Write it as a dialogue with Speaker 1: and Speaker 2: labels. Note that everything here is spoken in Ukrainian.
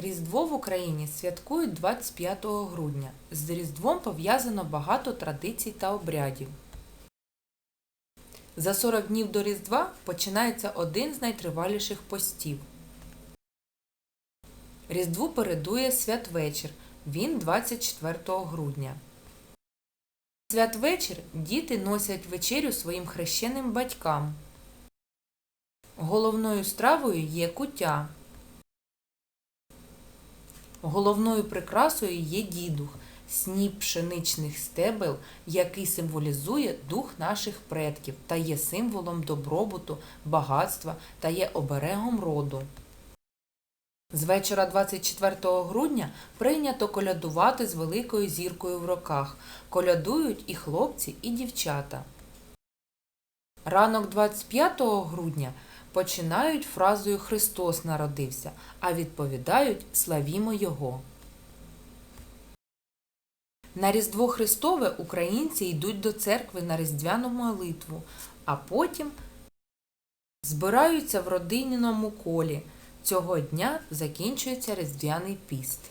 Speaker 1: Різдво в Україні святкують 25 грудня. З Різдвом пов'язано багато традицій та обрядів. За 40 днів до Різдва починається один з найтриваліших постів. Різдву передує святвечір. Він 24 грудня. Святвечір діти носять вечерю своїм хрещеним батькам. Головною стравою є куття. Головною прикрасою є дідух, сніп пшеничних стебел, який символізує дух наших предків та є символом добробуту, багатства та є оберегом роду. З вечора 24 грудня прийнято колядувати з великою зіркою в руках. Колядують і хлопці, і дівчата. Ранок 25 грудня починають фразою Христос народився, а відповідають Славімо Його. На Різдво Христове українці йдуть до церкви на різдвяну молитву, а потім збираються в родинному колі. Цього дня закінчується Різдвяний піст.